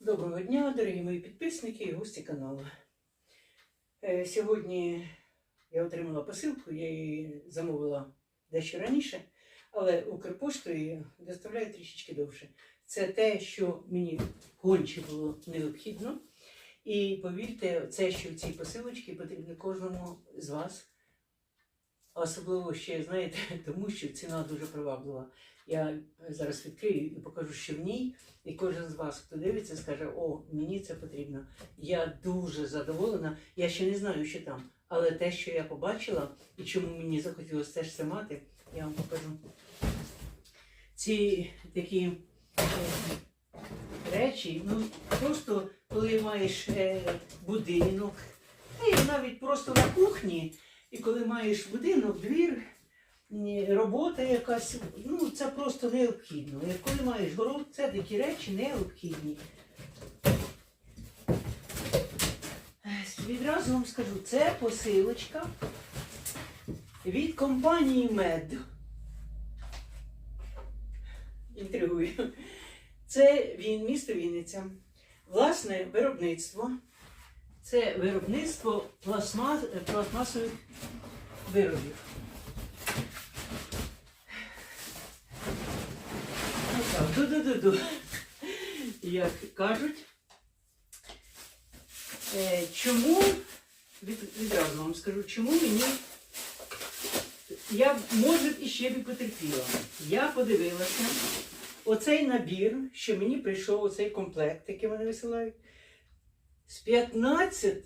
Доброго дня, дорогі мої підписники і гості каналу. Е, Сьогодні я отримала посилку, я її замовила дещо раніше, але Укрпоштою доставляє трішечки довше. Це те, що мені конче було необхідно. І повірте, це, що в цій посилочці потрібно кожному з вас. Особливо ще, знаєте, тому що ціна дуже приваблива. Я зараз відкрию і покажу, що в ній і кожен з вас, хто дивиться, скаже: О, мені це потрібно. Я дуже задоволена. Я ще не знаю, що там. Але те, що я побачила, і чому мені захотілося теж це мати, я вам покажу. Ці такі е, речі, ну просто коли маєш е, будинок, і навіть просто на кухні, і коли маєш будинок, двір. Робота якась, ну це просто необхідно. Як коли маєш город, це такі речі необхідні. Відразу вам скажу, це посилочка від компанії Мед. Інтригую. Це він, місто Вінниця. Власне виробництво. Це виробництво пластмас, пластмасових виробів. Так, ду-ду-ду-ду. Як кажуть. Е, чому, відразу вам скажу, чому мені. Я, може, іще б потерпіла. Я подивилася оцей набір, що мені прийшов оцей комплект, який вони висилають, з 15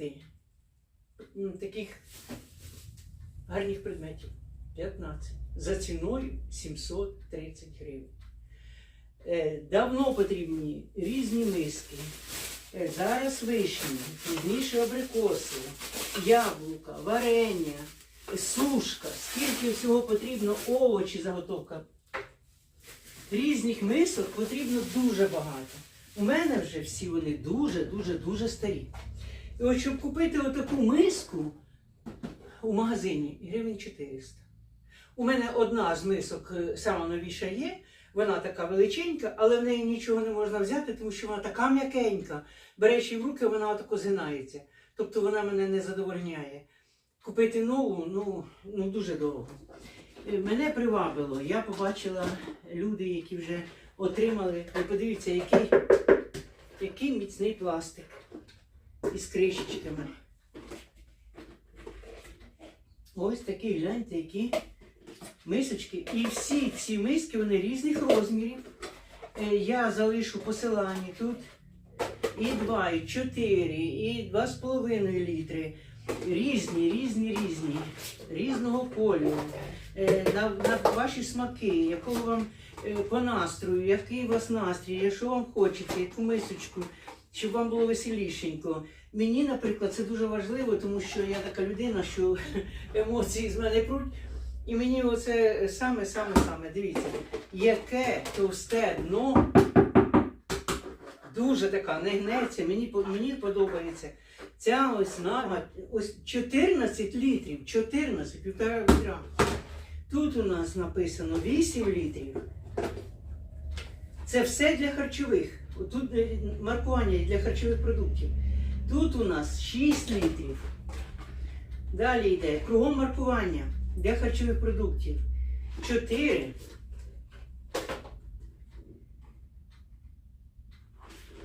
таких гарних предметів. 15. За ціною 730 гривень. Е, Давно потрібні різні миски. Е, Зараз вишні, пізніше абрикоси, яблука, варення, е, сушка, скільки всього потрібно, овочі, заготовка. Різних мисок потрібно дуже багато. У мене вже всі вони дуже-дуже дуже старі. І от щоб купити отаку миску у магазині гривень 400. У мене одна з мисок е, сама новіша є, вона така величенька, але в неї нічого не можна взяти, тому що вона така м'якенька. Береш її в руки, вона отако згинається. Тобто вона мене не задовольняє. Купити нову ну, ну дуже дорого. Е, Мене привабило. Я побачила люди, які вже отримали. Ви подивіться, який, який міцний пластик із кришечками. Ось такі, гляньте, які мисочки. І всі ці миски вони різних розмірів. Е, Я залишу посилання тут і 2, і 4, і 2,5 літри. Різні, різні, різні, різного кольору. Е, На, на ваші смаки, якого вам е, по настрою, який у вас настрій, що вам хочеться, яку мисочку, щоб вам було веселішенько. Мені, наприклад, це дуже важливо, тому що я така людина, що емоції з мене пруть. І мені оце саме, саме, саме, дивіться, яке товсте дно, дуже така, не гнеться, мені, мені подобається. Ця ось нага, ось 14 літрів, 14, півтора відра. Тут у нас написано 8 літрів. Це все для харчових. Тут е, маркування для харчових продуктів. Тут у нас 6 літрів. Далі йде кругом маркування для харчових продуктів. 4.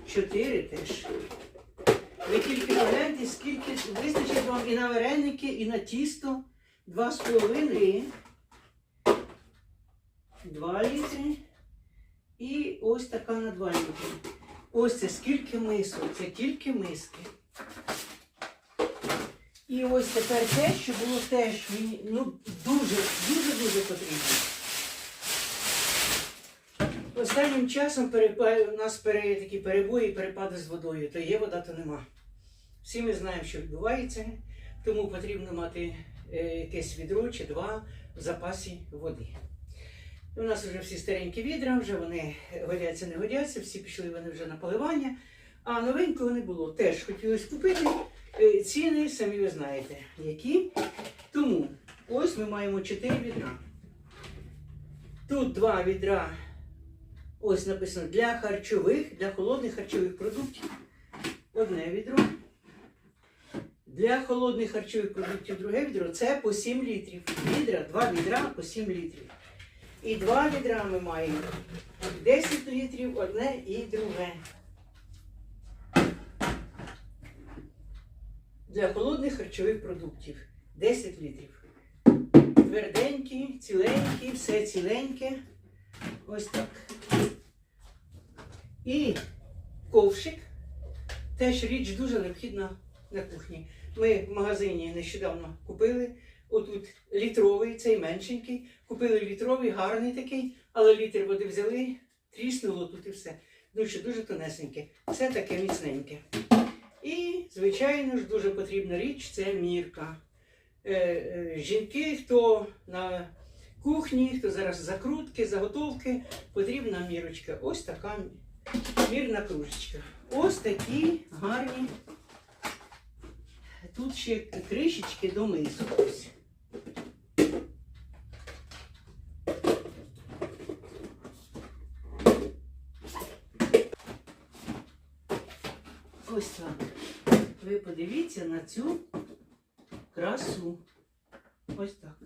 4 теж. Ви тільки погляньте, скільки вистачить вам і на вареники, і на тісто. 2,5. 2 літри. І ось така на 2 літри. Ось це скільки мисок, це тільки миски. І ось тепер те, що було теж мені ну, дуже, дуже, дуже потрібно. Останнім часом у нас такі перебої, перепади з водою. То є вода, то нема. Всі ми знаємо, що відбувається, тому потрібно мати е, якесь відро чи два в запасі води. У нас вже всі старенькі відра, вже вони годяться, не годяться, всі пішли вони вже на поливання, а новенького не було. Теж хотілося купити. Е, Ціни самі ви знаєте, які. Тому ось ми маємо 4 відра. Тут два відра Ось написано для харчових, для холодних харчових продуктів. Одне відро. Для холодних харчових продуктів друге відро це по 7 літрів. Відра, два відра по 7 літрів. І два відра ми маємо 10 літрів, одне і друге. Для холодних харчових продуктів 10 літрів. Тверденькі, ціленькі, все ціленьке. Ось так. І ковшик. Теж річ дуже необхідна на кухні. Ми в магазині нещодавно купили. Отут літровий, цей меншенький. Купили літровий, гарний такий, але літр води взяли, тріснуло тут і все. Дуже дуже тонесеньке. Все таке міцненьке. І, звичайно ж, дуже потрібна річ це мірка. Е, е, жінки, хто на кухні, хто зараз закрутки, заготовки, потрібна мірочка. Ось така мірна кружечка. Ось такі гарні. Тут ще кришечки до мисок. Ось. Ось так. Ви подивіться на цю красу. Ось так.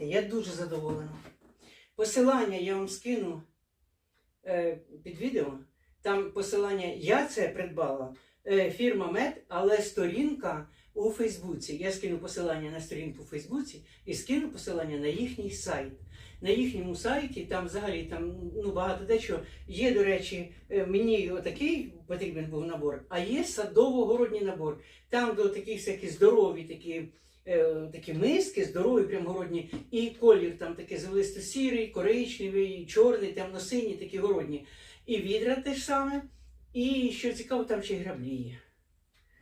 Я дуже задоволена. Посилання я вам скину е, під відео. Там посилання я це придбала. Е, фірма Мед, але сторінка у Фейсбуці. Я скину посилання на сторінку у Фейсбуці і скину посилання на їхній сайт. На їхньому сайті там взагалі там ну багато дечого. Є, до речі, е, мені отакий потрібен був набор, а є садово-городній набор. Там до таких всяких здорові такі. е, Такі миски, здорові, прям городні, і колір там такий зелисто-сірий, коричневий, чорний, темно-синій, такі городні. І відра те ж саме. І що цікаво, там ще й граблі є.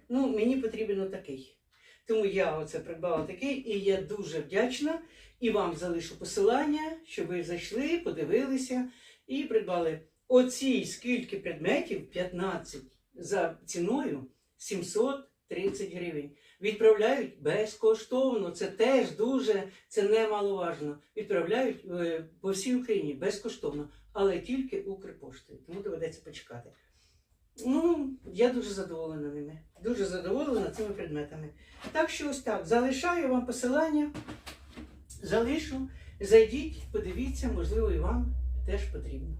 Ну, мені потрібен отакий. Тому я оце придбала такий, і я дуже вдячна. І вам залишу посилання, щоб ви зайшли, подивилися і придбали оці скільки предметів 15 за ціною 730 гривень. Відправляють безкоштовно. Це теж дуже це немаловажно. Відправляють е, по всій Україні безкоштовно, але тільки Укрпоштою. Тому доведеться почекати. Ну, я дуже задоволена ними. Дуже задоволена цими предметами. Так що ось так. Залишаю вам посилання. Залишу. Зайдіть, подивіться, можливо, і вам теж потрібно.